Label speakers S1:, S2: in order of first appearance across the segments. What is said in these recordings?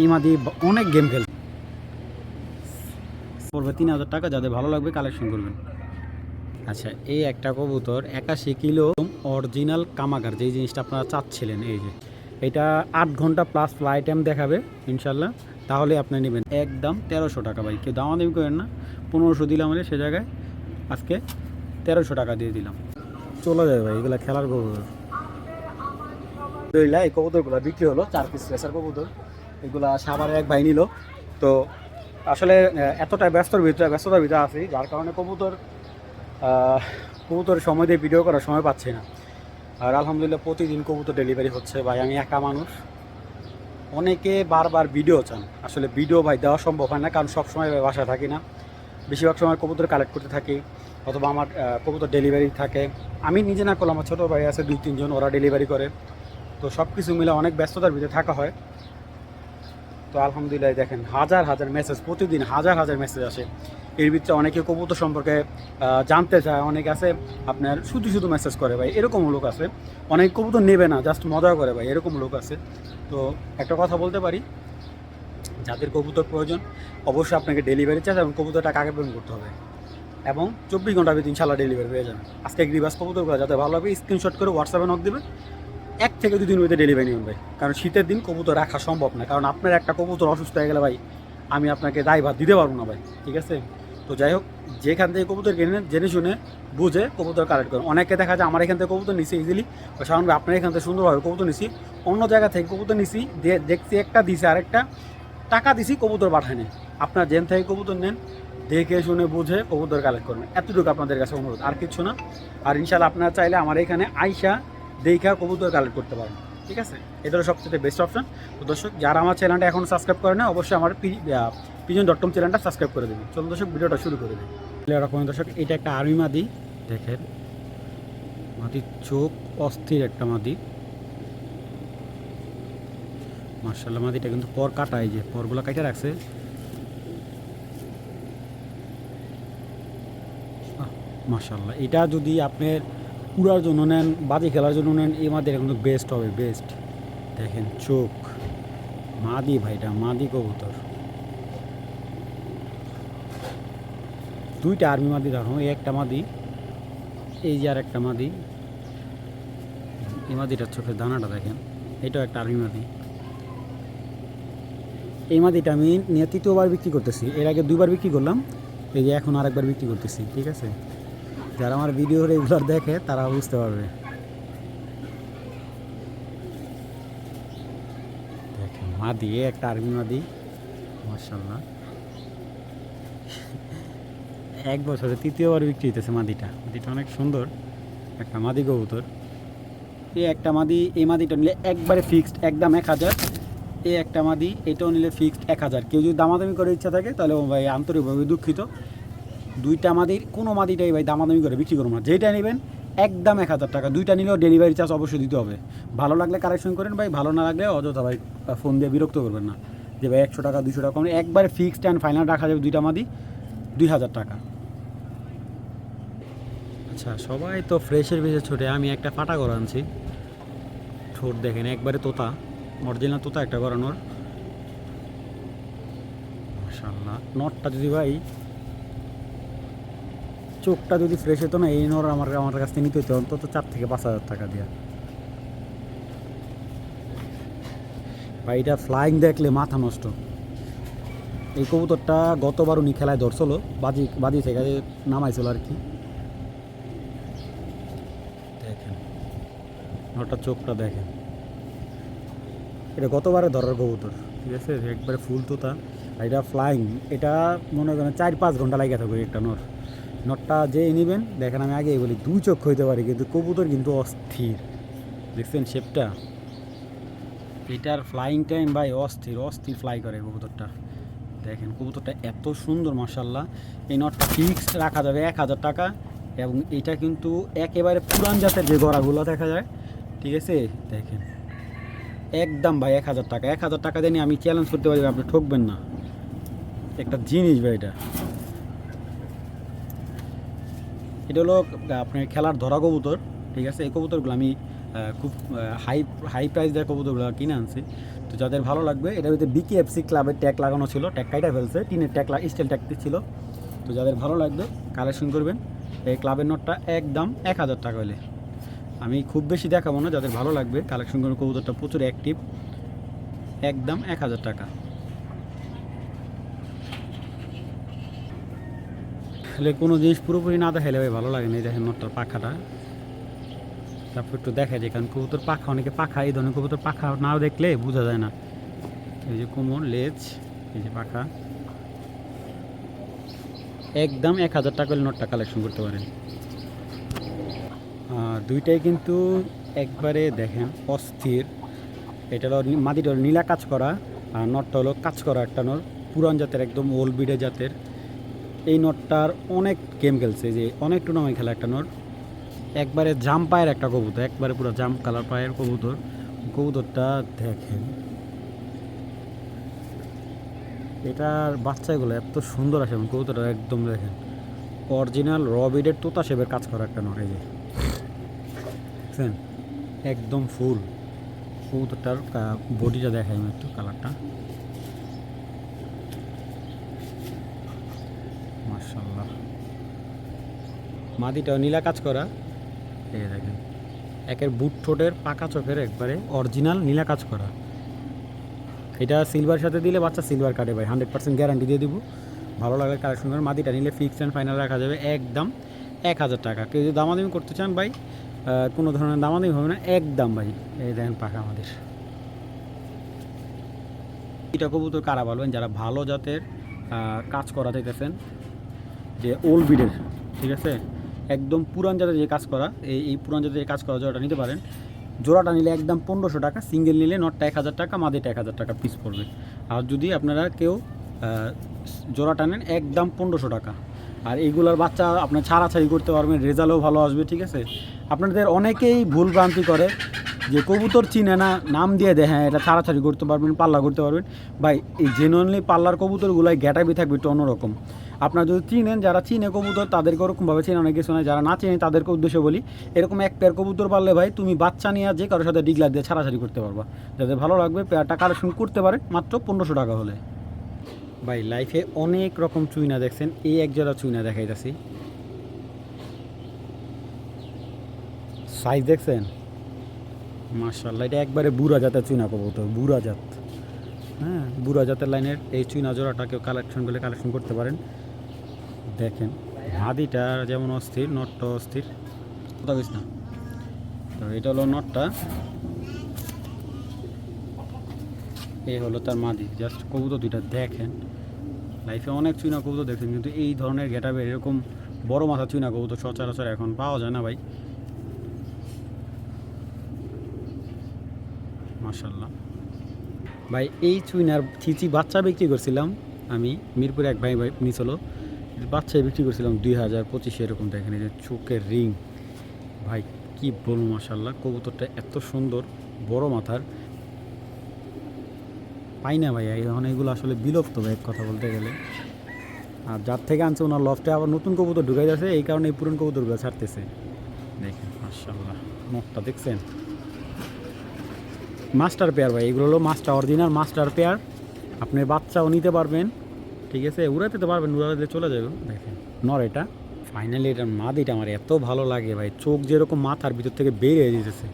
S1: এই মাদি অনেক গেম খেল পড়বে তিন হাজার টাকা, যাদের ভালো লাগবে কালেকশন করবেন। আচ্ছা এই একটা কবুতর, একাশি কিলো অরিজিনাল কামাগার, যেই জিনিসটা আপনারা চাচ্ছিলেন, এই যে। এটা আট ঘণ্টা প্লাস ফ্লাইট টাইম দেখাবে, ইনশাল্লাহ। তাহলে আপনি নেবেন একদম তেরোশো টাকা ভাই। কেউ দামাদামি করেন না, পনেরোশো দিলাম হলে সে জায়গায় আজকে তেরোশো টাকা দিয়ে দিলাম। চলে যাবে ভাই, এগুলো খেলার কবুতর। এই কবুতরগুলো বিক্রি হলো, চার পিস কবুতর। এগুলা সাভারে এক ভাই নিল। তো আসলে এতটা ব্যস্তর ভিতরে, ব্যস্ততার ভিতরে আছি, যার কারণে কবুতর কবুতর সময় দিয়ে ভিডিও করার সময় পাচ্ছি না। আর আলহামদুলিল্লাহ প্রতিদিন কবুতর ডেলিভারি হচ্ছে। ভাই, আমি একা মানুষ। অনেকে বারবার ভিডিও চান। আসলে ভিডিও ভাই দেওয়া সম্ভব হয় না, কারণ সবসময় বাসায় থাকি না। বেশিরভাগ সময় কবুতর কালেক্ট করতে থাকি, অথবা আমার কবুতর ডেলিভারি থাকে। আমি নিজে না করলাম আমার ছোটো ভাই আছে, দুই, তিনজন, ওরা ডেলিভারি করে। তো সব কিছু মিলে অনেক ব্যস্ততার ভিতরে থাকা হয়। তো আলহামদুলিল্লাহ দেখেন, হাজার হাজার মেসেজ প্রতিদিন হাজার হাজার মেসেজ আসে। এর ভিতরে অনেকে কবুতর সম্পর্কে জানতে চায়, অনেক আছে আপনার শুধু শুধু মেসেজ করে ভাই, এরকম লোক আছে। অনেক কবুতর নেবে না জাস্ট মজা করে ভাই, এরকম লোক আছে। তো একটা কথা বলতে পারি, যাদের কবুতর প্রয়োজন, অবশ্যই আপনাকে ডেলিভারি চার্জ এবং কবুতরটা কাকে পেমেন্ট করতে হবে? এবং চব্বিশ ঘণ্টার ভিতরে ইনশাল্লাহ ডেলিভারি হয়ে যাবে আজকে গ্রিবাস কবুতরগুলো যাতে ভালো হবে স্ক্রিনশট করে হোয়াটসঅ্যাপে নক দেবে এক থেকে দুদিন মধ্যে ডেলিভারি নেবেন ভাই। কারণ শীতের দিন কবুতর রাখা সম্ভব না। কারণ আপনার একটা কবুতর অসুস্থ হয়ে গেলে ভাই, আমি আপনাকে দায়ভার দিতে পারব না ভাই, ঠিক আছে? তো যাই হোক, যেখান থেকে কবুতর কিনে, জেনে শুনে বুঝে কবুতর কালেক্ট করেন। অনেকে দেখা যায়, আমার এখান থেকে কবুতর নিছি ইজিলি সাধারণ আপনার এখান থেকে সুন্দরভাবে কবুতর নিছি। অন্য জায়গা থেকে কবুতর নিছি দেখছি একটা দিছি আরেকটা টাকা দিছি, কবুতর পাঠায়নি আপনার জেন থেকে কবুতর নেন, দেখে শুনে বুঝে কবুতর কালেক্ট করবেন এতটুকু আপনাদের কাছে অনুরোধ, আর কিছু না। আর ইনশাল্লাহ আপনারা চাইলে আমার এখানে আইসা দেখা কবুতর কালেক্ট করতে পারেন ঠিক আছে? এটা হলো সবচেয়ে বেস্ট অপশন তো দর্শক, যারা আমার চ্যানেলটা এখন সাবস্ক্রাইব করে না অবশ্যই আমার পিজন ডট কম চ্যানেলটা সাবস্ক্রাইব করে দেবেন চলুন দর্শক, ভিডিওটা শুরু করে দিন এরকম দর্শক, এটা একটা আর্মি মাদি। দেখেন, মাদির চোখ অস্থির একটা মাদি। মার্শাল্লাহ মাদিটা কিন্তু পর কাটায় যে পরগুলো কাটে রাখছে। মার্শাল্লাহ এটা যদি আপনার পুরার জন্য নেন, বাজি খেলার জন্য নেন, এই মাদিটা কিন্তু বেস্ট হবে বেস্ট দেখেন চোখ। মাদি ভাইটা, মাদি কবুতর। দুইটা আর্মি মাদি দেখো এই একটা মাদি, এই যে আর একটা মাদি। এই মাদিটার চোখের দানাটা দেখেন, এটাও একটা আর্মি মাদি। এই মাদিটা আমি নিয়ে তৃতীয়বার বিক্রি করতেছি, এর আগে দুইবার বিক্রি করলাম, এই যে এখন আরেকবার বিক্রি করতেছি, ঠিক আছে? যারা আমার ভিডিও রেগুলার দেখে, তারা বুঝতে পারবে। মাদি, এ একটা আর্মি মাদি। মার্শাল্লাহ এক বছরে তৃতীয়বার বিক্রি হইতেছে মাদিটা। মাদিটা অনেক সুন্দর। একটা মাদি কবুতর। এই একটা মাদি, এই মাদিটা নিলে একবারে ফিক্সড একদম এক হাজার। এই একটা মাদি, এটাও নিলে ফিক্সড এক হাজার। কেউ যদি দামাদামি করে ইচ্ছা থাকে, তাহলে ভাই আন্তরিকভাবে দুঃখিত। দুইটা মাদির কোনো মাদিটাই ভাই, দামাদামি করে বিক্রি করব না। যেটা নেবেন, একদম এক হাজার টাকা। দুইটা নিলেও ডেলিভারি চার্জ অবশ্যই দিতে হবে। ভালো লাগলে কালেকশন করেন ভাই, ভালো না লাগলে অযথা ভাই ফোন দিয়ে বিরক্ত করবেন না। যে ভাই, একশো টাকা দুশো টাকা একবারে ফিক্সড অ্যান্ড ফাইনাল রাখা যাবে দুইটা মাদি, দুই হাজার টাকা। আচ্ছা সবাই তো ফ্রেশের বেশি ছোটে, আমি একটা ফাটা করে আনছি। ঠোঁট দেখেন, একবারে তোতা অরিজিনাল তোতা একটা করানোর মাশাল্লাহ নটটা যদি ভাই চোখটা যদি ফ্রেশ হতো না, এই নর আমার আমার কাছ থেকে নিতে হতো অন্তত চার থেকে পাঁচ হাজার টাকা দিয়া। ভাই, এটা ফ্লাইং দেখলে মাথা নষ্ট। এই কবুতরটা গতবার উনি খেলায় ধরছিল, বাজি বাজি থেকে নামাইছিল আর কি। দেখেন নটার চোখটা দেখেন। এটা গতবারে ধরার কবুতর, ঠিক আছে? একবারে ফুল তোতা। আর এটা ফ্লাইং এটা মনে করেন চার পাঁচ ঘণ্টা লাগে থাকবে একটা নর নটটা যে নেবেন দেখেন আমি আগেই বলি দুই চোখ হইতে পারে, কিন্তু কবুতর কিন্তু অস্থির। দেখছেন শেপটা? এটার ফ্লাইং টাইম ভাই অস্থির অস্থির ফ্লাই করে কবুতরটা। দেখেন কবুতরটা এত সুন্দর মার্শাল্লাহ এই নটটা ফিক্সড রাখা যাবে এক হাজার টাকা, এবং এটা কিন্তু একেবারে পুরান জাতের যে গড়াগুলো দেখা যায়, ঠিক আছে? দেখেন। একদম ভাই এক হাজার টাকা, এক হাজার টাকা দিয়ে আমি চ্যালেঞ্জ করতে পারি, আপনি ঠকবেন না। একটা জিনিস ভাই এটা। এটা হলো আপনার খেলার ধরা কবুতর, ঠিক আছে? এই কবুতরগুলো আমি খুব হাই হাই প্রাইস দেওয়া কবুতরগুলো কিনে আনছি। তো যাদের ভালো লাগবে, এটার ভিতরে বিকেএফসি ক্লাবের ট্যাগ লাগানো ছিল ট্যাগ কাইটা ফেলছে, টিনের ট্যাগ স্টিল ট্যাগ ছিল তো যাদের ভালো লাগবে কালেকশন করবেন। এই ক্লাবের নোটটা একদম এক হাজার টাকা হলে আমি খুব বেশি দেখাবো না, যাদের ভালো লাগবে কালেকশন করুন কবুতরটা প্রচুর অ্যাক্টিভ একদম এক হাজার টাকা। তাহলে কোনো জিনিস পুরোপুরি না দেখাইলে ভাই ভালো লাগে না। এই দেখেন নটটার পাখাটা। তারপর একটু দেখা যায় কারণ কবুতর পাখা, অনেকে পাখা, এই ধরনের কবুতর পাখা নাও দেখলে বোঝা যায় না। এই যে কোমর, লেজ, এই যে পাখা। একদম এক হাজার টাকা হলে নটটা কালেকশন করতে পারেন। দুইটাই কিন্তু একবারে দেখেন অস্থির। এটা হলো নি- মাটিটা হলো নীলা কাজ করা আর নটটা হলো কাজ করা একটা নর। পুরান জাতের, একদম ওল্ড বিডে জাতের। এই নটটার অনেক গেম খেলছে যে অনেক টুর্নামেন্ট খেলা একটা নর একবারে জাম পায়ের একটা কবুতর, একবারে পুরো জাম কালার পায়ের কবুতর। কবুতরটা দেখেন। এটার বাচ্চাগুলো এত সুন্দর আসে এবং কবুতরটা একদম দেখেন। অরিজিনাল রবিডের তোতা শেপের কাজ করা একটা নর এই যে। দেখছেন? একদম ফুল কবুতরটার বডিটা আমি একটু কালারটা মার্শাল্লাহ মাদিটাও নীলা কাজ করা। এই দেখেন। একের বুট ঠোঁটের পাকা চোখের একবারে অরিজিনাল নীলা কাজ করা। এটা সিলভার সাথে দিলে বাচ্চা সিলভার কাটে ভাই হান্ড্রেড পার্সেন্ট গ্যারান্টি দিয়ে দিব। ভালো লাগলে কালেকশন করেন মাদিটা নিলে ফিক্সড অ্যান্ড ফাইনাল রাখা যাবে একদম এক হাজার টাকা। কেউ যদি দামাদামি করতে চান ভাই কোনো ধরনের দামাদামি হবে না একদম ভাই। এই দেখেন পাকা আমাদের। এটা কবুতর কারা বলবেন? যারা ভালো জাতের কাজ করা চাইতেছেন যে ওল্ড বিডের ঠিক আছে? একদম পুরান জাতের যে কাজ করা, এই পুরান জাতের যে কাজ করা জোড়াটা নিতে পারেন। জোড়াটা নিলে একদম পনেরোশো টাকা সিঙ্গেল নিলে নটটা এক হাজার টাকা মাদিটা এক হাজার টাকা পিস পড়বে। আর যদি আপনারা কেউ জোড়াটা নেন, একদম পনেরোশো টাকা। আর এইগুলোর বাচ্চা আপনার ছাড়াছাড়ি করতে পারবেন, রেজাল্টও ভালো আসবে, ঠিক আছে? আপনাদের অনেকেই ভুল ভ্রান্তি করে যে কবুতর চিনে না, নাম দিয়ে দেয় হ্যাঁ এটা ছাড়াছাড়ি করতে পারবেন, পাল্লা করতে পারবেন। ভাই, এই জেনুইনলি পাল্লার কবুতরগুলাই গ্যাটাবি থাকবে একটু অন্যরকম। আপনারা যদি চিনেন, যারা চিনে কবুতর, তাদেরকে ওরকমভাবে চেনানো কিছু নয় যারা না চিনে তাদেরকে উদ্দেশ্য বলি, এরকম এক পেয়ার কবুতর পারলে ভাই তুমি বাচ্চা নিয়ে যে কারোর সাথে ডিগলার দিয়ে ছাড়াছাড়ি করতে পারবা। যাদের ভালো লাগবে পেয়ারটা কালেকশন করতে পারে, মাত্র পনেরোশো টাকা হলে। ভাই লাইফে অনেক রকম চুইনা দেখছেন, এই এক জোড়া চুইনা দেখাইতেছি। সাইজ দেখছেন? মার্শাল্লাহ এটা একবারে বুড়া জাতের চুইনা কবুতর, বুড়া জাত। হ্যাঁ বুড়া জাতের লাইনের এই চুইনা জোড়াটা কেউ কালেকশন করলে কালেকশন করতে পারেন। দেখেন হাদিটা যেমন অস্থির নটটা অস্থির। কোথাও গেছ না? তো এটা হলো নটটা। এই হলো তার মাদি। জাস্ট কবুতর দুইটা দেখেন। লাইফে অনেক চুইনা কবুতর দেখেন কিন্তু এই ধরনের গেটাবে এরকম বড় মাথা চুইনা কবুতর সচরাচর এখন পাওয়া যায় না ভাই। মাশাল্লাহ ভাই এই চুইনার চিচি বাচ্চা বিক্রি করছিলাম আমি মিরপুরে এক ভাই ভাই নিছিল বাচ্চা বিক্রি করছিলাম দুই হাজার পঁচিশে, এরকম দেখেন এই যে চোখের রিং। ভাই, কি বলব মাশাল্লাহ কবুতরটা এত সুন্দর, বড় মাথার। পাই না ভাই এখন এগুলো আসলে বিলুপ্ত ভাই কথা বলতে গেলে। আর যার থেকে আনছে ওনার লফটে আবার নতুন কবুতর ঢুকে যাচ্ছে এই কারণে এই পুরনো কবুতরগুলো ছাড়তেছে। দেখেন মাসাল্লাহ মুখটা দেখছেন? মাস্টার পেয়ার ভাই, এগুলো হলো মাস্টার, অরিজিনাল মাস্টার পেয়ার। আপনি বাচ্চাও নিতে পারবেন। ঠিক আছে, উড়াতে তো পারবেন, উড়াতে চলে যাবে দেখেন। নর এটা। ফাইনালি এটার মাদিটা আমার এত ভালো লাগে ভাই। চোখ যেরকম মাথার ভিতর থেকে বেরিয়ে যেতেছে।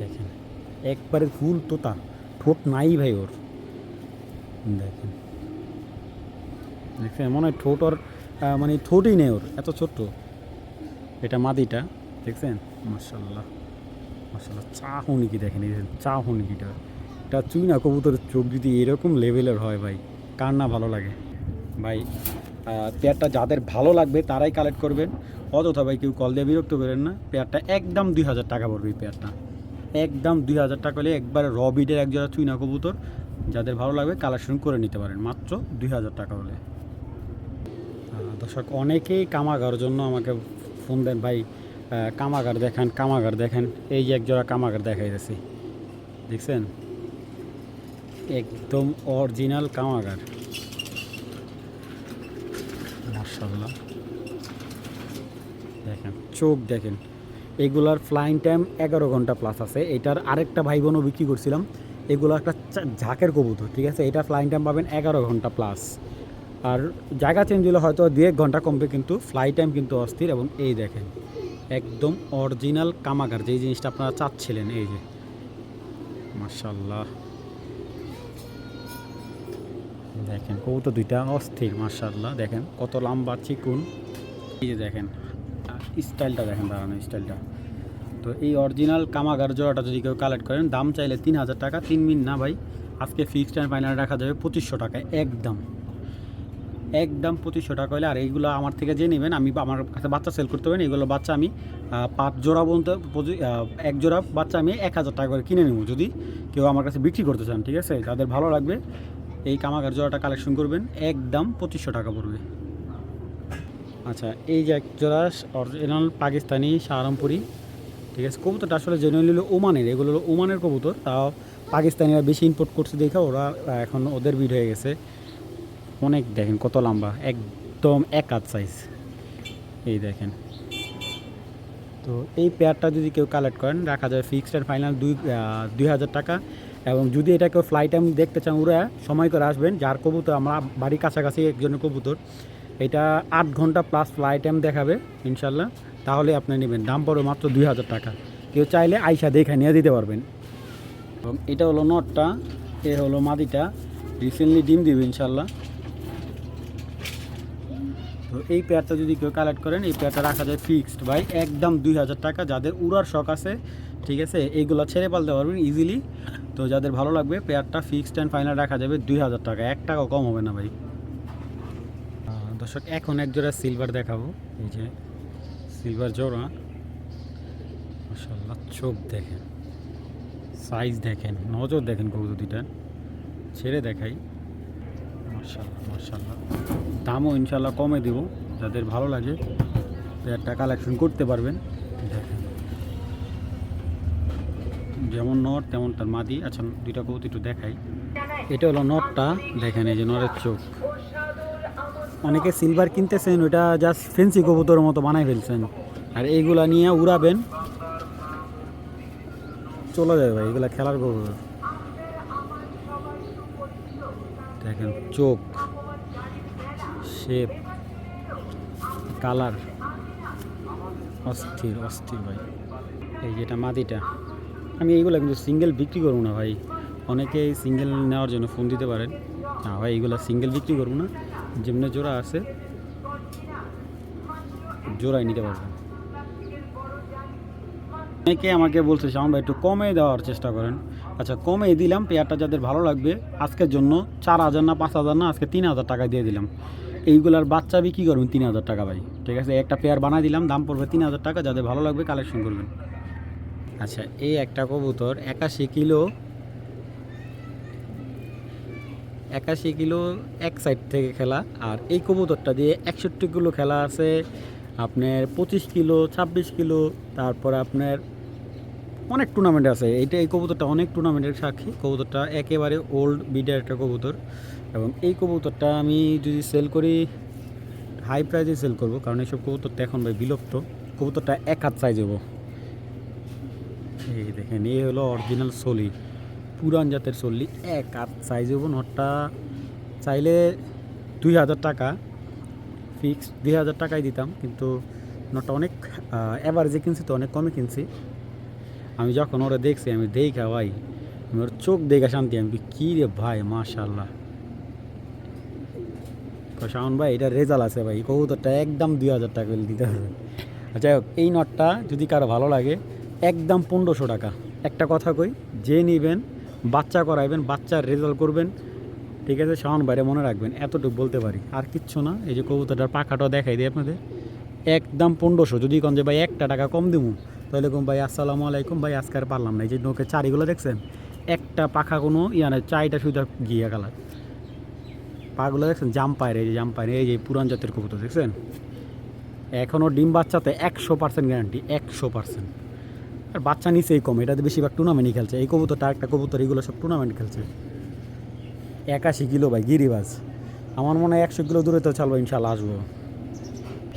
S1: দেখেন, একবারে ফুল তোতা। ঠোঁট নাই ভাই ওর। দেখেন। দেখছেন, মনে হয় ঠোঁট ওর মানে ঠোঁটই নেই ওর, এত ছোট্ট। এটা মাদিটা দেখছেন? মার্শাল্লাহ মার্শাল্লাহ চা হুনিকি দেখেন, এই চা হুনিকিটা। এটা চুই না কবুতরের চোখ যদি এরকম লেভেলের হয় ভাই। কার না ভালো লাগে? ভাই পেয়ারটা যাদের ভালো লাগবে তারাই কালেক্ট করবেন। অযথা ভাই, কেউ কল দিয়ে বিরক্ত করেন না। পেয়ারটা একদম দুই হাজার টাকা পড়বে এই পেয়ারটা। একদম দুই হাজার টাকা হলে একবারে রবিডের এক জোড়া চুইনা কবুতর। যাদের ভালো লাগবে কালেকশন করে নিতে পারেন। মাত্র দুই হাজার টাকা হলে। দর্শক, অনেকেই কামাগার জন্য আমাকে ফোন দেন, ভাই কামাগার দেখান, কামাগার দেখেন। এই এক জোড়া কামাগার দেখাই দেখছেন? একদম অরিজিনাল কামাগার। মার্শাল্লাহ দেখেন, চোখ দেখেন। এগুলার ফ্লাইং টাইম এগারো ঘণ্টা প্লাস আছে। এটার আরেকটা ভাই বোনও বিক্রি করছিলাম। এগুলো একটা ঝাঁকের কবুতর, ঠিক আছে? এটা ফ্লাইং টাইম পাবেন এগারো ঘণ্টা প্লাস আর জায়গা চেঞ্জ হলে হয়তো দু এক ঘণ্টা কমবে, কিন্তু ফ্লাই টাইম কিন্তু অস্থির। এবং এই দেখেন, একদম অরিজিনাল কামাগার। যেই জিনিসটা আপনারা চাচ্ছিলেন, এই যে। মার্শাল্লাহ দেখেন, কবুতর দুইটা অস্থির মার্শাল্লাহ দেখেন, কত লম্বা চিকুন। এই যে দেখেন স্টাইলটা দেখেন দাঁড়ানো স্টাইলটা। তো এই অরিজিনাল কামাগার জোড়াটা যদি কেউ কালেক্ট করেন, দাম চাইলে তিন হাজার টাকা, তিন মিন না ভাই। আজকে ফিক্সড অ্যান্ড ফাইনাল রাখা যাবে পঁচিশশো টাকায় একদম। একদম পঁচিশশো টাকা হলে, আর এইগুলো আমার থেকে যে নেবেন, আমি আমার কাছে বাচ্চা সেল করতে পারেন এগুলো বাচ্চা আমি পাঁচ জোড়া বলতে এক জোড়া বাচ্চা আমি এক হাজার টাকা করে কিনে নেব, যদি কেউ আমার কাছে বিক্রি করতে চান, ঠিক আছে? তাদের ভালো লাগবে এই কামাগার জোড়াটা কালেকশন করবেন, একদম পঁচিশশো টাকা পড়বে। আচ্ছা এই যে এক জোড়া অরিজিনাল পাকিস্তানি শাহরামপুরি ঠিক আছে? কবুতরটা আসলে জেনুইন হলো ওমানের, এগুলো হলো ওমানের কবুতর, তাও পাকিস্তানিরা বেশি ইম্পোর্ট করছে দেখে ওরা এখন ওদের ভিড় হয়ে গেছে। অনেক দেখেন কত লম্বা, একদম এক হাত সাইজ এই দেখেন। তো এই পেয়ারটা যদি কেউ কালেক্ট করেন, রাখা যায় ফিক্সড অ্যান্ড ফাইনাল দুই দুই হাজার টাকা। এবং যদি এটা কেউ ফ্লাইট টাইম দেখতে চান, ওরা সময় করে আসবেন। যার কবুতর, আমরা বাড়ির কাছাকাছি একজনের কবুতর, এটা আট ঘণ্টা প্লাস ফ্লাই টাইম দেখাবে, ইনশাল্লাহ। তাহলে আপনি নেবেন। দাম পড়বে মাত্র দুই হাজার টাকা। কেউ চাইলে আইসা দেখে নিয়ে দিতে পারবেন। এবং এটা হলো নটটা, এ হলো মাদিটা। রিসেন্টলি ডিম দিবে, ইনশাল্লাহ। তো এই পেয়ারটা যদি কেউ কালেক্ট করেন, এই পেয়ারটা রাখা যায় ফিক্সড ভাই, একদম দুই হাজার টাকা। যাদের উড়ার শখ আছে, ঠিক আছে এইগুলো ছেড়ে পালতে পারবেন ইজিলি তো যাদের ভালো লাগবে পেয়ারটা ফিক্সড অ্যান্ড ফাইনাল রাখা যাবে দুই হাজার টাকা। এক টাকা কম হবে না ভাই। দর্শক, এখন এক জোড়া সিলভার দেখাবো। এই যে সিলভার জোড়া। মাশাল্লাহ চোখ দেখেন। সাইজ দেখেন, নজর দেখেন কবুতর দুইটা ছেড়ে দেখাই। মার্শাল্লাহ মার্শাল্লাহ দামও ইনশাল্লাহ কমে দেবো। যাদের ভালো লাগে পেয়ারটা কালেকশন করতে পারবেন। দেখেন। যেমন নট তেমন তার মাদি। আচ্ছা দুইটা কবুতর একটু দেখাই। এটা হলো নটটা দেখেন এই যে নরের চোখ। অনেকে সিলভার কিনতেছেন, ওইটা জাস্ট ফেন্সি কবুতরের মতো বানাই ফেলছেন। আর এইগুলা নিয়ে উড়াবেন। চলে যাবে ভাই, এগুলা খেলার কবুতর। দেখেন চোখ শেপ কালার অস্থির অস্থির ভাই। এই যেটা মাদিটা। আমি এইগুলো কিন্তু সিঙ্গেল বিক্রি করব না ভাই। অনেকে সিঙ্গেল নেওয়ার জন্য ফোন দিতে পারেন। না ভাই, এইগুলো সিঙ্গেল বিক্রি করব না। যেমনি জোড়া আছে, জোড়াই নিতে পারবেন। অনেকে আমাকে বলছে শ্যাম ভাই, একটু কমে দেওয়ার চেষ্টা করেন। আচ্ছা কমে দিলাম, পেয়ারটা যাদের ভালো লাগবে, আজকের জন্য চার হাজার না পাঁচ হাজার না, আজকে তিন হাজার টাকা দিয়ে দিলাম। এইগুলার বাচ্চা বিক্রি করবেন তিন হাজার টাকা ভাই। ঠিক আছে, একটা পেয়ার বানাই দিলাম, দাম পড়বে তিন হাজার টাকা, যাদের ভালো লাগবে কালেকশন করবেন। আচ্ছা এই একটা কবুতর একাশি কিলো একাশি কিলো এক সাইড থেকে খেলা। আর এই কবুতরটা দিয়ে একষট্টি কিলো খেলা আছে, আপনার পঁচিশ কিলো, ছাব্বিশ কিলো, তারপর আপনার অনেক টুর্নামেন্ট আছে। এইটা, এই কবুতরটা অনেক টুর্নামেন্টের সাক্ষী। কবুতরটা একেবারে ওল্ড বিডের একটা কবুতর। এবং এই কবুতরটা আমি যদি সেল করি হাই প্রাইজে সেল করব, কারণ এইসব কবুতরটা এখন ভাই বিলুপ্ত। কবুতরটা এক হাত সাইজ হব। এই দেখেন, এই হলো অরিজিনাল সলি পুরান জাতের সল্লি এক হাত সাইজ হব নটটা চাইলে দুই হাজার টাকা ফিক্স দুই হাজার টাকাই দিতাম, কিন্তু নটটা অনেক অ্যাভারেজে কিনছি তো, অনেক কমে কিনছি। আমি যখন ওরা দেখছি, আমি দেখা, ভাই, আমি ওর চোখ দেখা শান্তি, আমি কী রে ভাই মাশাল্লাহ শাওন ভাই, এটা রেজাল্ট আছে ভাই, কবুতরটা একদম দুই হাজার টাকা দিতে হবে। আর যাই হোক, এই নটটা যদি কারও ভালো লাগে একদম পনেরোশো টাকা। একটা কথা কই, যে নেবেন, বাচ্চা করাইবেন, বাচ্চার রেজাল্ট করবেন, ঠিক আছে, শাওন বাইরে মনে রাখবেন, এতটুকু বলতে পারি। আর কিচ্ছু না, এই যে কবুতরটার পাখাটাও দেখাই দিই আপনাদের। একদম পনেরোশো। যদি কোন যে, ভাই, একটা টাকা কম দেবো তাহলে কম, ভাই, আসসালামু আলাইকুম, ভাই, আজকে আর পারলাম না। এই যে নৌকে চারিগুলো দেখছেন? একটা পাখা কোনো ইয়া নাই, চাইটা সুবিধা গিয়া গেল। পাগুলো দেখছেন? জাম্পায়ের, এই যে জাম্পায়ের, এই যে পুরান জাতের কবুতর, দেখছেন? এখনও ডিম বাচ্চাতে একশো পার্সেন্ট গ্যারান্টি একশো পার্সেন্ট। আর বাচ্চা নিচেই কম, এটাতে বেশিরভাগ টুর্নামেন্টই খেলছে। এই কবুতরটা একটা কবুতর, এগুলো সব টুর্নামেন্ট খেলছে। একাশি কিলো ভাই, গিরিবাজ। আমার মনে হয় একশো কিলো দূরে তো চালবো ইনশাল্লাহ আসব।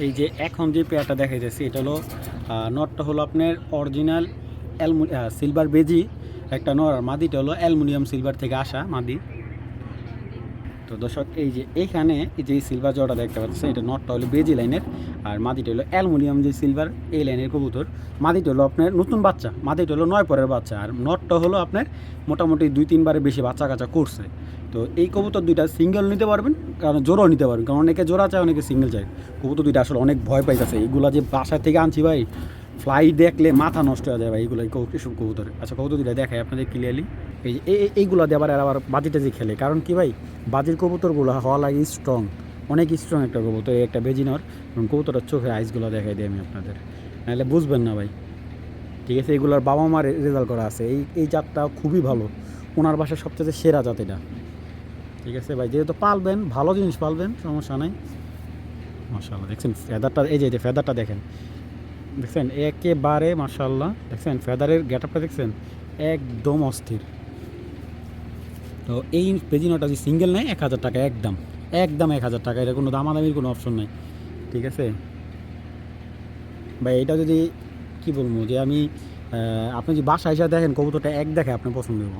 S1: এই যে এখন যে পেয়ারটা দেখা যাচ্ছে এটা হলো নটটা হলো আপনার অরিজিনাল অ্যালমু সিলভার বেজি, একটা নর মাদিটা হলো অ্যালুমিনিয়াম সিলভার থেকে আসা মাদি। তো দর্শক, এই যে এইখানে এই যে সিলভার জোড়া দেখতে পাচ্ছেন, এটা নটটা হলো বেজি লাইনের, আর মাদিটা হলো অ্যালুমিনিয়াম যে সিলভার এই লাইনের কবুতর। মাদিটা হলো আপনার নতুন বাচ্চা, মাদিটা হলো নয় পরের বাচ্চা, আর নটটা হলো আপনার মোটামুটি দুই তিনবারে বেশি বাচ্চা কাচ্চা করছে। তো এই কবুতর দুইটা সিঙ্গেল নিতে পারবেন, কারণ জোড়াও নিতে পারবেন, কারণ অনেকে জোড়া চায়, অনেকে সিঙ্গেল চায়। কবুতর দুইটা আসলে অনেক ভয় পাইতেছে। এইগুলা যে বাসা থেকে আনছি ভাই ফ্লাই দেখলে মাথা নষ্ট হয়ে যায় ভাই এইগুলো এই কবু- এসব কবুতর। আচ্ছা কবুতর দুইটা দেখায় আপনাদের ক্লিয়ারলি এই এইগুলো দিয়ে আবার আবার বাজিটা যে খেলে। কারণ কি ভাই? বাজির কবুতরগুলো হওয়া লাগে স্ট্রং অনেক স্ট্রং একটা কবুতর একটা বেজিনর। এবং কবুতরের চোখে আইসগুলো দেখাই দিই আমি আপনাদের। নাহলে বুঝবেন না ভাই। ঠিক আছে এগুলোর বাবা মার রেজাল্ট করা আছে। এই এই জাতটা খুবই ভালো। ওনার বাসায় সবচেয়ে সেরা জাত এটা। ঠিক আছে ভাই, যেহেতু পালবেন, ভালো জিনিস পালবেন, সমস্যা নাই। মাশাল্লাহ দেখছেন ফেদারটা এই যে এই যে ফেদারটা দেখেন। দেখছেন? একেবারে মাশাল্লাহ দেখছেন? ফেদারের গেটআপটা দেখছেন? একদম অস্থির। তো এই পেজিনোটা যদি সিঙ্গেল নেয়, এক হাজার টাকা একদম। একদম এক হাজার টাকা, এটা কোনো দামাদামির কোনো অপশন নেই। ঠিক আছে? ভাই, এটা যদি, কি বলব যে আমি আপনি যদি বাসা হিসাবে দেখেন কবুতরটা এক দেখে আপনি পছন্দ হব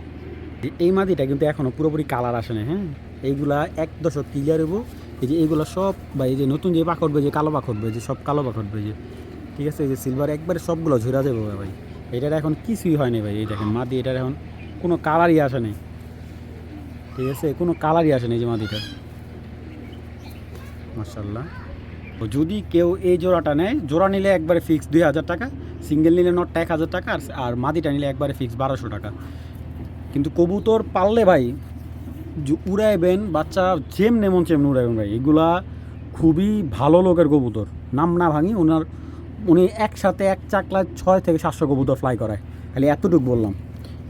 S1: এই মাদিটা কিন্তু এখনও পুরোপুরি কালার আসে না হ্যাঁ? এইগুলা এক দশক ক্লিয়ার হব এই যে এইগুলো সব, বা এই যে নতুন যে পাখ উঠবে যে কালো পাখ উঠবে যে সব কালো পাখ উঠবে যে ঠিক আছে? এই যে সিলভার একবারে সবগুলো ঝরা যাবে ভাই। এটার এখন কিছুই হয়নি ভাই। এই দেখেন মাদি এটার এখন কোনো কালারই আসে নেই। ঠিক আছে, কোনো কালারই আসে নেই যে মাদিটার মার্শাল্লাহ তো যদি কেউ এই জোড়াটা নেয়, জোড়া নিলে একবারে ফিক্স দুই হাজার টাকা সিঙ্গেল নিলে নটটা এক হাজার টাকা, আর মাদিটা নিলে একবারে ফিক্স বারোশো টাকা। কিন্তু কবুতর পাললে ভাই উড়াইবেন, বাচ্চা যেম নেমন চেম উড়াইবেন ভাই, এগুলা খুবই ভালো লোকের কবুতর। নাম না ভাঙি, ওনার উনি একসাথে এক চাকলায় ছয় থেকে সাতশো কবুতর ফ্লাই করায়। খালি এতটুকু বললাম।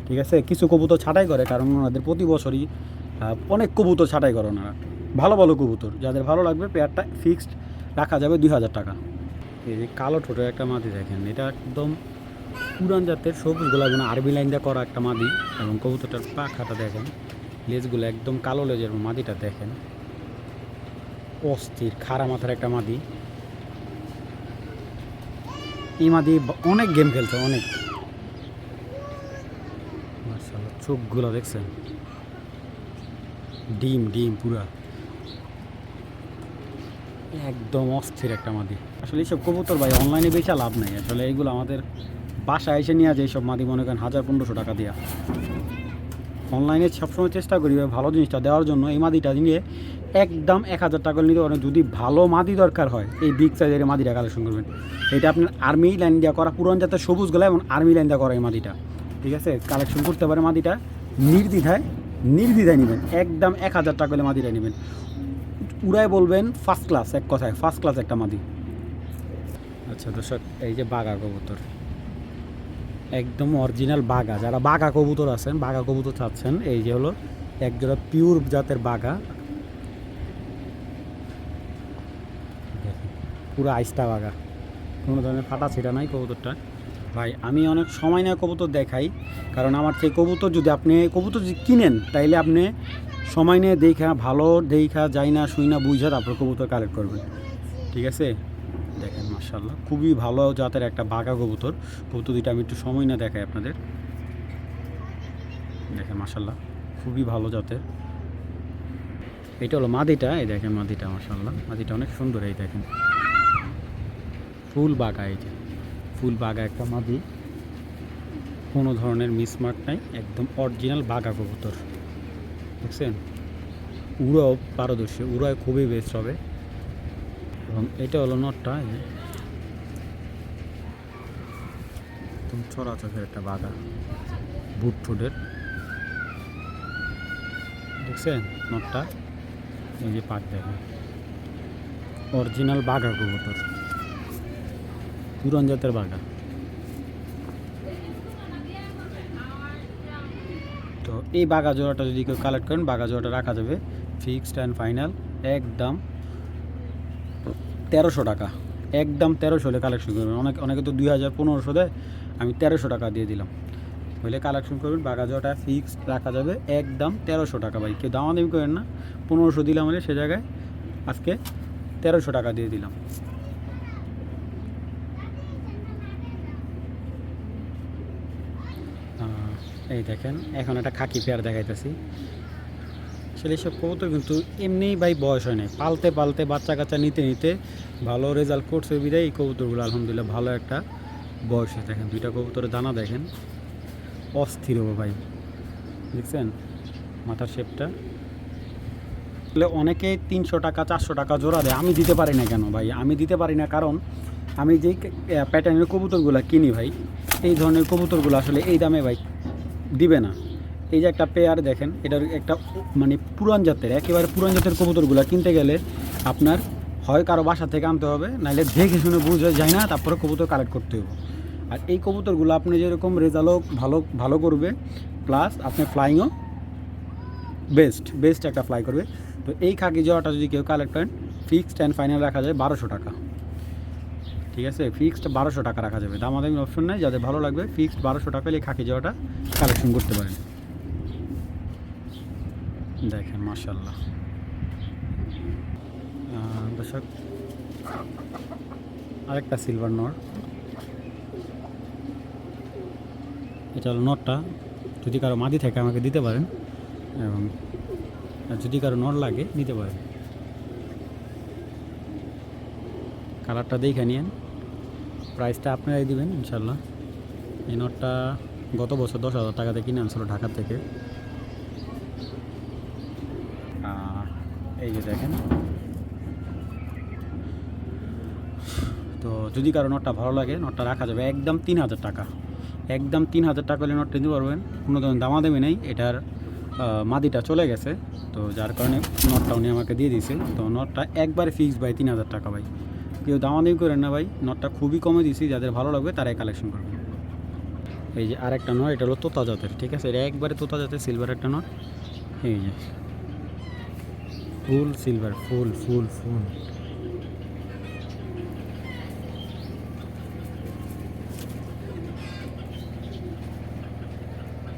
S1: ঠিক আছে, কিছু কবুতর ছাঁটাই করে, কারণ ওনাদের প্রতি বছরই অনেক কবুতর ছাঁটাই করে ওনারা। ভালো ভালো কবুতর। যাদের ভালো লাগবে পেয়ারটা ফিক্সড রাখা যাবে দুই হাজার টাকা। এই যে কালো ঠোঁটের একটা মাদি দেখেন, এটা একদম পুরান জাতের সবুজ গোলাগুলো আরবি লাইন দিয়ে করা একটা মাদি এবং কবুতরটার পাখাটা দেখেন, লেজগুলো একদম কালো লেজের মাদিটা দেখেন। অস্থির, খাড়া মাথার একটা মাদি। এই মাদি অনেক গেম খেলছে, অনেক। চোখগুলো দেখছেন। ডিম ডিম পুরা। একদম অস্থির একটা মাদি। আসলে এইসব কবুতর ভাই অনলাইনে বেচা লাভ নাই। আসলে এইগুলো আমাদের বাসায় এসে নিয়ে যায় এইসব মাদি, মনে করেন হাজার পনেরোশো টাকা দিয়া। অনলাইনে সবসময় চেষ্টা করি ভালো জিনিসটা দেওয়ার জন্য। এই মাদিটা নিয়ে একদম এক হাজার টাকা নিতে পারেন। যদি ভালো মাদি দরকার হয়, এই বিগ সাইজের মাদিটা কালেকশন করবেন। এটা আপনার আর্মি লাইন দেওয়া করা, পুরান জাতের সবুজ গলা এবং আর্মি লাইন দেওয়া করা এই মাদিটা। ঠিক আছে? কালেকশন করতে পারে মাদিটা। নির্দ্বিধায় নির্দ্বিধায় নেবেন, একদম এক হাজার টাকা হলে মাদিটা নেবেন। উড়ায় বলবেন ফার্স্ট ক্লাস এক কথায় ফার্স্ট ক্লাস একটা মাদি। আচ্ছা দর্শক, এই যে বাঘা কবুতর, একদম অরিজিনাল বাঘা। যারা বাঘা কবুতর আছেন, বাঘা কবুতর চাচ্ছেন, এই যে হলো একজোড়া পিওর জাতের বাঘা। পুরো আইসটা বাঘা। কোনো ধরনের ফাটা ছিটা নাই কবুতরটা। ভাই, আমি অনেক সময় নেয় কবুতর দেখাই, কারণ আমার সেই কবুতর যদি আপনি কবুতর যদি কিনেন, তাইলে আপনি সময় নিয়ে দেখা, ভালো দেখা, যাই না, শুই না, বুঝা তারপর কবুতর কালেক্ট করবেন। ঠিক আছে? দেখেন মার্শাল্লাহ খুবই ভালো জাতের একটা বাঘা কবুতর। কবুতর দুইটা আমি একটু সময় না দেখাই আপনাদের। দেখেন মার্শাল্লাহ খুবই ভালো জাতের। এটা হলো মাদিটা, এই দেখেন মাদিটা মার্শাল্লাহ মাদিটা অনেক সুন্দর, এই দেখেন। ফুল বাঘা, এই যে। ফুল বাঘা একটা মাদি। কোনো ধরনের মিসমার্ক নাই, একদম অরিজিনাল বাঘা কবুতর। দেখছেন? উড়াও পারদর্শী, উড়ায় খুবই বেস্ট হবে। এবং এটা হলো নটটা একদম ছড়া একটা বাঘা বুট ফুটের দেখছেন নটটা? এই যে পাক দেখেন। অরিজিনাল বাঘা কবুতর। পুরান জাতের বাঘা। তো এই বাঘা জোড়াটা যদি কেউ কালেক্ট করেন, বাঘা জোড়াটা রাখা যাবে। ফিক্সড অ্যান্ড ফাইনাল একদম তেরোশো টাকা। একদম তেরোশো হলে কালেকশন করবেন। অনেক, অনেকে তো দুই হাজার পনেরোশো দেয়, আমি তেরোশো টাকা দিয়ে দিলাম। হলে কালেকশন করবেন, বাঘা জোড়াটা ফিক্সড রাখা যাবে, একদম তেরোশো টাকা ভাই। কেউ দামাদামি করেন না, পনেরোশো দিলাম হলে সে জায়গায় আজকে তেরোশো টাকা দিয়ে দিলাম। এই দেখেন, এখন একটা খাকি পেয়ার দেখাইতেছি। আসলে এইসব কবুতর কিন্তু এমনিই ভাই বয়স হয় নাই। পালতে পালতে বাচ্চা কাচ্চা নিতে নিতে ভালো রেজাল্ট করছে বিদায়। এই কবুতরগুলো আলহামদুলিল্লাহ ভালো একটা বয়সে দেখেন, দুইটা কবুতরের দানা দেখেন। অস্থির হব ভাই। দেখছেন? মাথার শেপটা আসলে অনেকে তিনশো টাকা, চারশো টাকা জোড়া দেয়। আমি দিতে পারি না কেন ভাই? আমি দিতে পারি না কারণ আমি যেই প্যাটার্নের কবুতরগুলো কিনি ভাই, এই ধরনের কবুতরগুলো আসলে এই দামে ভাই দিবে না। এই যে একটা পেয়ার দেখেন, এটার একটা মানে পুরান জাতের, একেবারে পুরান জাতের কবুতরগুলো কিনতে গেলে আপনার হয় কারও বাসা থেকে আনতে হবে নাহলে দেখে শুনে বুঝে যায় না, তারপরে কবুতর কালেক্ট করতে হবে আর এই কবুতরগুলো আপনি যেরকম রেজাল্টও ভালো ভালো করবে প্লাস আপনি ফ্লাইংও বেস্ট বেস্ট একটা ফ্লাই করবে। তো এই খাকি জোড়াটা যদি কেউ কালেক্ট করেন ফিক্সড অ্যান্ড ফাইনাল রাখা যায় বারোশো টাকা। ঠিক আছে? ফিক্সড বারোশো টাকা রাখা যাবে। দামাদামি অপশন নেই। যাদের ভালো লাগবে ফিক্সড বারোশো টাকা এই খাকি জোড়াটা কালেকশন করতে পারেন। দেখেন মার্শাল্লাহ দর্শক, আরেকটা সিলভার নট এটা হলো নটটা। যদি কারও মাদি থাকে, আমাকে দিতে পারেন। এবং যদি কারও নট লাগে, নিতে পারেন। কালারটা দেখে নিন প্রাইসটা আপনারাই দেবেন ইনশাল্লাহ এই নটটা গত বছর দশ হাজার টাকাতে কিনে আনছিল ঢাকা থেকে। এই যে দেখেন। তো যদি কারও নটটা ভালো লাগে, নটটা রাখা যাবে একদম তিন হাজার টাকা। একদম তিন হাজার টাকা হলে নটটা নিতে পারবেন। কোনো ধরনের দামা দামাদামি নেই। এটার মাদিটা চলে গেছে। তো যার কারণে নটটা উনি আমাকে দিয়ে দিয়েছে তো নটটা একবারে ফিক্সড ভাই তিন হাজার টাকা ভাই। কেউ দামাদামি করেন না ভাই। নটটা খুবই কমে দিয়েছি, যাদের ভালো লাগবে তারাই কালেকশন করবে। এই যে আরেকটা নট এটা হলো তোতা জাতের, ঠিক আছে? এটা একবারে তোতা জাতের সিলভার একটা নট এই যে। ফুল সিলভার ফুল ফুল ফুল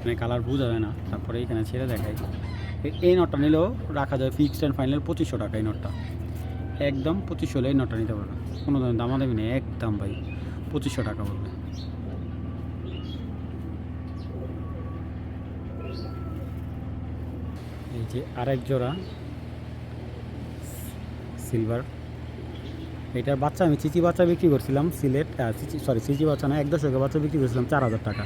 S1: মানে কালার বোঝা যায় না, তারপরে এখানে ছেড়ে দেখাই। এই নটটা নিলেও রাখা যায় ফিক্সড অ্যান্ড ফাইনাল পঁচিশশো টাকা এই নটটা একদম পঁচিশশো হলে এই নটটা নিতে পারবে। কোনো দামাদামি নেই একদম ভাই। পঁচিশশো টাকা বলবে। এই যে আরেক জোড়া সিলভার। এটার বাচ্চা আমি চিচি বাচ্চা বিক্রি করছিলাম, সিলেট সরি চিচি বাচ্চা না, এক দশকের বাচ্চা বিক্রি করছিলাম, চার হাজার টাকা।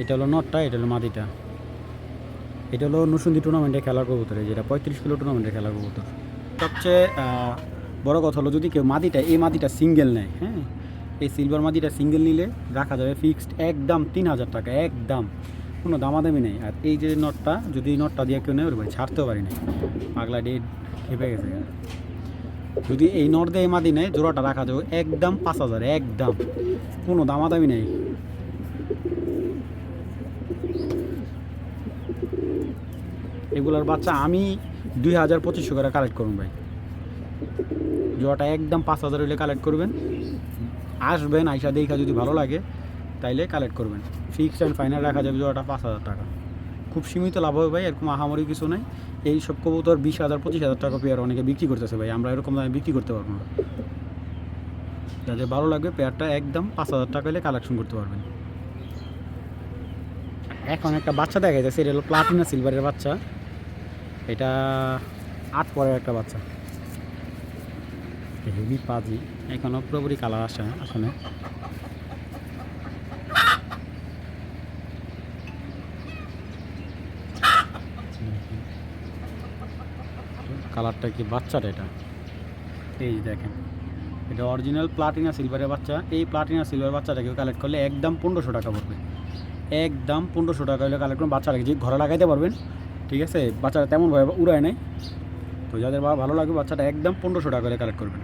S1: এটা হলো নটটা, এটা হলো মাদিটা। এটা হলো নুসুন্দি টুর্নামেন্টে খেলার কবুতর যেটা পঁয়ত্রিশ কিলো টুর্নামেন্টে খেলার কবুতর। সবচেয়ে বড় কথা হলো, যদি কেউ মাদিটা এই মাদিটা সিঙ্গেল নেয় হ্যাঁ? এই সিলভার মাদিটা সিঙ্গেল নিলে রাখা যাবে ফিক্সড একদম তিন হাজার টাকা, একদম। কোনো দামাদামি নেই। আর এই যে নটটা যদি নটটা দিয়ে কেউ নেয়, ওর ভাই, ছাড়তেও পারি না। পাগলা ডে খেপে গেছে। যদি এই নট দিয়ে মাদি নেয়, জোড়াটা রাখা যাবে একদম পাঁচ হাজার, একদম। কোনো দামাদামি নেই। এগুলোর বাচ্চা আমি দুই হাজার পঁচিশশো করে কালেক্ট করুন ভাই। জোয়াটা একদম পাঁচ হাজার হলে কালেক্ট করবেন। আসবেন, আইসা দেখা যদি ভালো লাগে, তাইলে কালেক্ট করবেন। ফিক্সড অ্যান্ড ফাইনাল রাখা যাবে জোয়াটা পাঁচ হাজার টাকা। খুব সীমিত লাভ হবে ভাই, এরকম আহামরি কিছু নাই। এই সব কবুতর বিশ হাজার, পঁচিশ হাজার টাকা পেয়ার অনেকে বিক্রি করতেছে ভাই, আমরা এরকম দামে বিক্রি করতে পারব না। যাদের ভালো লাগবে পেয়ারটা একদম পাঁচ হাজার টাকা হলে কালেকশন করতে পারবেন। এখন একটা বাচ্চা দেখা যাচ্ছে এটা হলো প্লাটিনা সিলভারের বাচ্চা। এটা আট পরের একটা বাচ্চা। হেভি পাজি এখনও পুরোপুরি কালার আসে না আসলে। কালারটা কি বাচ্চাটা এটা? এই দেখেন, এটা অরিজিনাল প্লাটিনা সিলভারের বাচ্চা। এই প্লাটিনা সিলভার বাচ্চাটাকে কালেক্ট করলে একদম পনেরোশো টাকা পড়বে। একদম পনেরোশো টাকা হলে কালেক্ট করুন, বাচ্চাটাকে যে ঘরে লাগাইতে পারবেন, ঠিক আছে? বাচ্চাটা তেমনভাবে উড়ায় নাই। তো যাদের ভালো লাগবে, বাচ্চাটা একদম পনেরোশো টাকা হলে কালেক্ট করবেন।